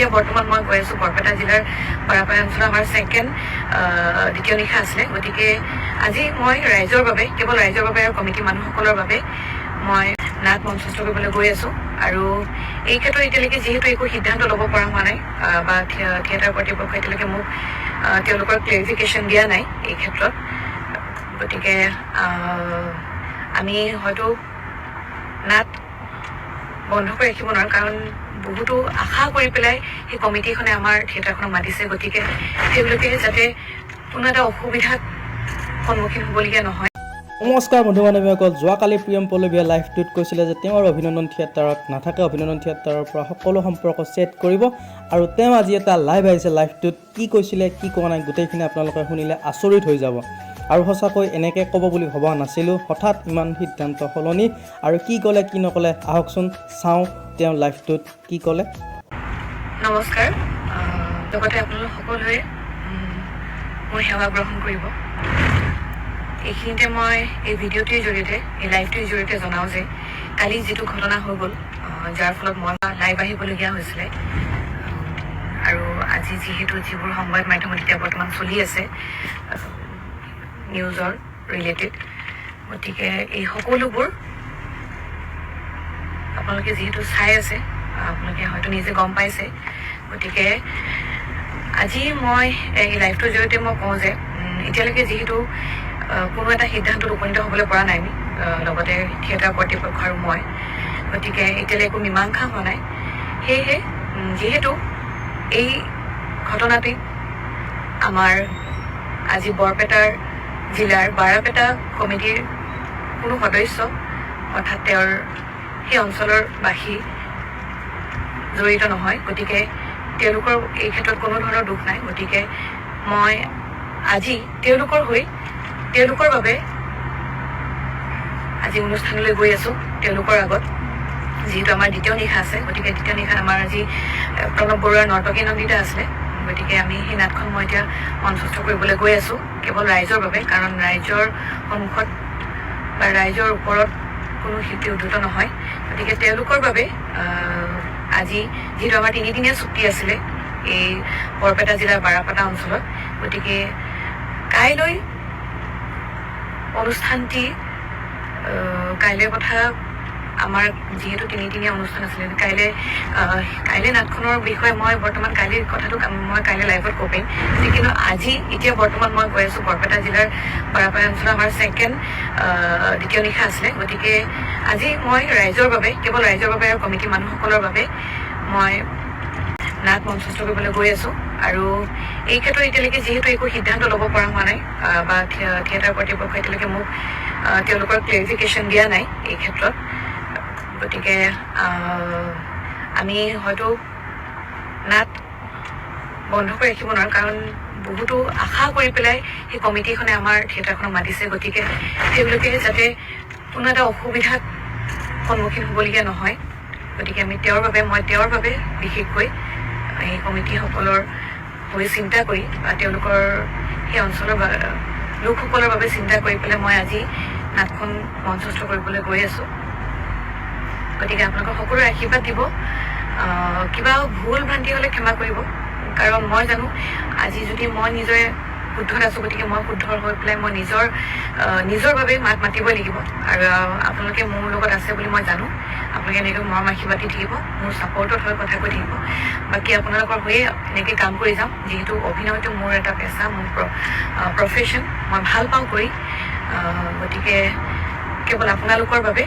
এতিয়া বৰ্তমান মই গৈ আছোঁ বৰপেটা জিলাৰ বাৰাপাই অঞ্চলৰ আমাৰ ছেকেণ্ড দ্বিতীয় নিশা আছিলে। গতিকে আজি মই ৰাইজৰ বাবে, কেৱল ৰাইজৰ বাবে আৰু কমিটি মানুহসকলৰ বাবে মই নাট মঞ্চস্থ কৰিবলৈ গৈ আছোঁ। আৰু এই ক্ষেত্ৰত এতিয়ালৈকে যিহেতু একো সিদ্ধান্ত ল'ব পৰা হোৱা নাই বা থিয়ে- থিয়েটাৰ কৰ্তৃপক্ষই এতিয়ালৈকে মোক তেওঁলোকৰ ক্লেৰিফিকেশ্যন দিয়া নাই এই ক্ষেত্ৰত। গতিকে আমি হয়তো নাট বন্ধ কৰি ৰাখিব নোৱাৰোঁ, কাৰণ বহুতো আশা কৰি পেলাই সেই কমিটিখনে আমাৰ থিয়েটাৰখনক মাতিছে। গতিকে তেওঁলোকে যাতে কোনো এটা অসুবিধাত সন্মুখীন হ'বলগীয়া নহয়। নমস্কাৰ বন্ধু বান্ধৱীসকল যোৱাকালি প্ৰিয়ম পল্লৱীয়ে লাইভটোত কৈছিলে যে তেওঁৰ অভিনন্দন থিয়েটাৰত নাথাকে অভিনন্দন থিয়েটাৰৰ পৰা সকলো সম্পৰ্ক ছেট কৰিব আৰু তেওঁ আজি এটা লাইভ আহিছে লাইভটোত কি কৈছিলে কি কোৱা নাই গোটেইখিনি আপোনালোকে শুনিলে আচৰিত হৈ যাব। আৰু সঁচাকৈ এনেকৈ ক'ব বুলি ভবা নাছিলোঁ। হঠাৎ ইমান সিদ্ধান্ত সলনি আৰু কি ক'লে কি নক'লে আহকচোন চাওঁ তেওঁ লাইভটোত কি ক'লে। সেৱা গ্ৰহণ কৰিব। এইখিনিতে মই এই ভিডিঅ'টিৰ জৰিয়তে এই লাইভটিৰ জৰিয়তে জনাওঁ যে কালি যিটো ঘটনা হৈ গ'ল যাৰ ফলত মই লাইভ আহিবলগীয়া হৈছিলে। আৰু আজি যিহেতু যিবোৰ সংবাদ মাধ্যমত এতিয়া বৰ্তমান চলি আছে নিউজৰ ৰিলেটেড গতিকে এই সকলোবোৰ আপোনালোকে যিহেতু চাই আছে, আপোনালোকে হয়তো নিজে গম পাইছে। গতিকে আজি মই এই লাইভটোৰ জৰিয়তে মই কওঁ যে এতিয়ালৈকে যিহেতু কোনো এটা সিদ্ধান্তত উপনীত হ'বলৈ পৰা নাই আমি লগতে থিয়েটাৰ কৰ্তৃপক্ষ আৰু মই। গতিকে এতিয়ালৈ একো মীমাংসা হোৱা নাই। সেয়েহে যিহেতু এই ঘটনাটি আমাৰ আজি বৰপেটাৰ জিলাৰ বাৰাপেটা কমিটিৰ কোনো সদস্য অৰ্থাৎ তেওঁৰ সেই অঞ্চলৰ বাসী জড়িত নহয়। গতিকে তেওঁলোকৰ এই ক্ষেত্ৰত কোনো ধৰণৰ দুখ নাই। গতিকে মই আজি তেওঁলোকৰ হৈ তেওঁলোকৰ বাবে আজি অনুষ্ঠানলৈ গৈ আছোঁ। তেওঁলোকৰ আগত যিহেতু আমাৰ দ্বিতীয় নিশা আছে। গতিকে দ্বিতীয় নিশাত আমাৰ আজি প্ৰণৱ বৰুৱাৰ নৰ্তকী নন্দিতা আছিলে। গতিকে আমি সেই নাটখন মই এতিয়া মঞ্চস্থ কৰিবলৈ গৈ আছোঁ, কেৱল ৰাইজৰ বাবে, কাৰণ ৰাইজৰ সন্মুখত বা ৰাইজৰ ওপৰত কোনো শিল্পী উদ্ধত নহয়। গতিকে তেওঁলোকৰ বাবে আজি যিহেতু আমাৰ তিনিদিনীয়া চুক্তি আছিলে এই বৰপেটা জিলাৰ বাৰাপাটা অঞ্চলত, গতিকে কাইলৈ অনুষ্ঠানটি কাইলৈ কথা আমাৰ যিহেতু তিনিদিনীয়া অনুষ্ঠান আছিলে কাইলৈ কাইলৈ নাটখনৰ বিষয়ে মই বৰ্তমান কাইলৈ কথাটো মই কাইলৈ লাইভত ক'বিম কিন্তু আজি, এতিয়া বৰ্তমান মই গৈ আছোঁ বৰপেটা জিলাৰ বাৰাপাই অঞ্চলৰ আমাৰ ছেকেণ্ড দ্বিতীয় নিশা আছিলে। গতিকে আজি মই ৰাইজৰ বাবে, কেৱল ৰাইজৰ বাবে আৰু কমিটি মানুহসকলৰ বাবে মই নাট মঞ্চস্থ কৰিবলৈ গৈ আছোঁ। আৰু এই ক্ষেত্ৰত এতিয়ালৈকে যিহেতু একো সিদ্ধান্ত ল'ব পৰা হোৱা নাই বা থিয়ে- থিয়েটাৰ কৰ্তৃপক্ষই এতিয়ালৈকে মোক তেওঁলোকৰ ক্লেৰিফিকেশ্যন দিয়া নাই এই ক্ষেত্ৰত। গতিকে আমি হয়তো নাট বন্ধ কৰি ৰাখিব নোৱাৰোঁ কাৰণ বহুতো আশা কৰি পেলাই সেই কমিটিখনে আমাৰ থিয়েটাৰখনক মাতিছে। গতিকে তেওঁলোকে যাতে কোনো এটা অসুবিধাত সন্মুখীন হ'বলগীয়া নহয়। গতিকে আমি তেওঁৰ বাবে মই তেওঁৰ বাবে বিশেষকৈ এই কমিটিসকলৰ হৈ চিন্তা কৰি বা তেওঁলোকৰ সেই অঞ্চলৰ লোকসকলৰ বাবে চিন্তা কৰি পেলাই মই আজি নাটখন মঞ্চস্থ কৰিবলৈ গৈ আছোঁ। গতিকে আপোনালোকৰ সকলোৰে আশীৰ্বাদ দিব। কিবা ভুল ভ্ৰান্তি হ'লে ক্ষমা কৰিব। কাৰণ মই জানো আজি যদি মই নিজৰে শুদ্ধত আছোঁ গতিকে মই শুদ্ধ হৈ পেলাই মই নিজৰ নিজৰ বাবে মাত মাতিবই লাগিব। আৰু আপোনালোকে মোৰ লগত আছে বুলি মই জানো। আপোনালোকে এনেকৈ মৰম আশীৰ্বাদ দি থাকিব মোৰ ছাপৰ্টত হৈ কথা কৈ থাকিব। বাকী আপোনালোকৰ হৈয়ে এনেকৈ কাম কৰি যাম যিহেতু অভিনয়টো মোৰ এটা পেচা মোৰ প্ৰফেশ্যন মই ভাল পাওঁ কৰি। গতিকে কেৱল আপোনালোকৰ বাবে